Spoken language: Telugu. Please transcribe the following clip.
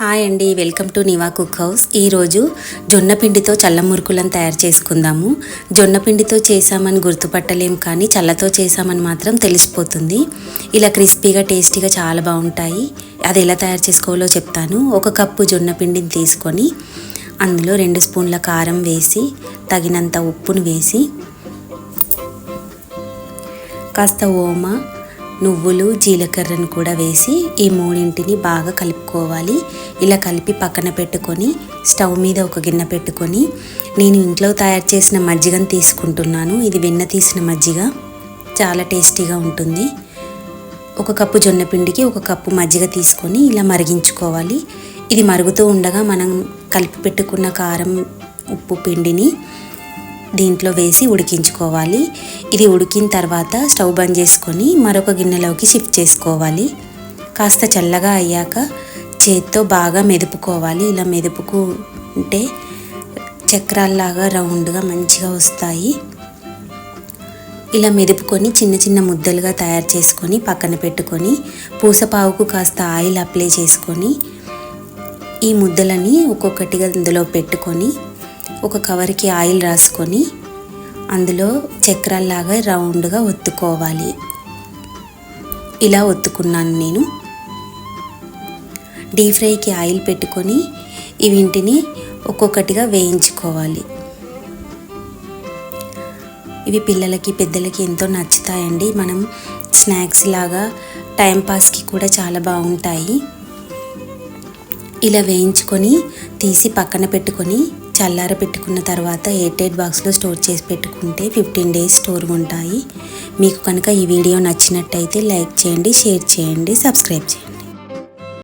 హాయ్ అండి welcome to Niva cook house. ఈరోజు జొన్న పిండితో చల్ల మురుకులను తయారు చేసుకుందాము. జొన్న పిండితో చేసామని గుర్తుపట్టలేం కానీ చల్లతో చేసామని మాత్రం తెలిసిపోతుంది. ఇలా క్రిస్పీగా టేస్టీగా చాలా బాగుంటాయి. అది ఎలా తయారు చేసుకోవాలో చెప్తాను. ఒక కప్పు జొన్న పిండిని తీసుకొని అందులో రెండు స్పూన్ల కారం వేసి తగినంత ఉప్పును వేసి కాస్త ఓమ నువ్వులు జీలకర్రను కూడా వేసి ఈ మూడింటిని బాగా కలుపుకోవాలి. ఇలా కలిపి పక్కన పెట్టుకొని స్టవ్ మీద ఒక గిన్నె పెట్టుకొని నేను ఇంట్లో తయారు చేసిన మజ్జిగను తీసుకుంటున్నాను. ఇది వెన్న తీసిన మజ్జిగ. చాలా టేస్టీగా ఉంటుంది. ఒక కప్పు జొన్న పిండికి ఒక కప్పు మజ్జిగ తీసుకొని ఇలా మరిగించుకోవాలి. ఇది మరుగుతూ ఉండగా మనం కలిపి పెట్టుకున్న కారం ఉప్పు పిండిని దీంట్లో వేసి ఉడికించుకోవాలి. ఇది ఉడికిన తర్వాత స్టవ్ బంద్ చేసుకొని మరొక గిన్నెలోకి షిఫ్ట్ చేసుకోవాలి. కాస్త చల్లగా అయ్యాక చేత్తో బాగా మెదుపుకోవాలి. ఇలా మెదుపుకుంటే చక్రాల్లాగా రౌండ్గా మంచిగా వస్తాయి. ఇలా మెదుపుకొని చిన్న చిన్న ముద్దలుగా తయారు చేసుకొని పక్కన పెట్టుకొని పూసపావుకు కాస్త ఆయిల్ అప్లై చేసుకొని ఈ ముద్దలని ఒక్కొక్కటిగా ఇందులో పెట్టుకొని ఒక కవర్కి ఆయిల్ రాసుకొని అందులో చక్రాల్లాగా రౌండ్గా ఒత్తుకోవాలి. ఇలా ఒత్తుకున్నాను నేను. డీప్ ఫ్రైకి ఆయిల్ పెట్టుకొని ఇవింటిని ఒక్కొక్కటిగా వేయించుకోవాలి. ఇవి పిల్లలకి పెద్దలకి ఎంతో నచ్చుతాయండి. మనం స్నాక్స్ లాగా టైంపాస్కి కూడా చాలా బాగుంటాయి. ఇలా వేయించుకొని తీసి పక్కన పెట్టుకొని చల్లార పెట్టుకున్న తర్వాత ఎయిట్ ఎయిట్ బాక్స్లో స్టోర్ చేసి పెట్టుకుంటే ఫిఫ్టీన్ డేస్ స్టోర్ ఉంటాయి. మీకు కనుక ఈ వీడియో నచ్చినట్టయితే లైక్ చేయండి షేర్ చేయండి సబ్స్క్రైబ్ చేయండి.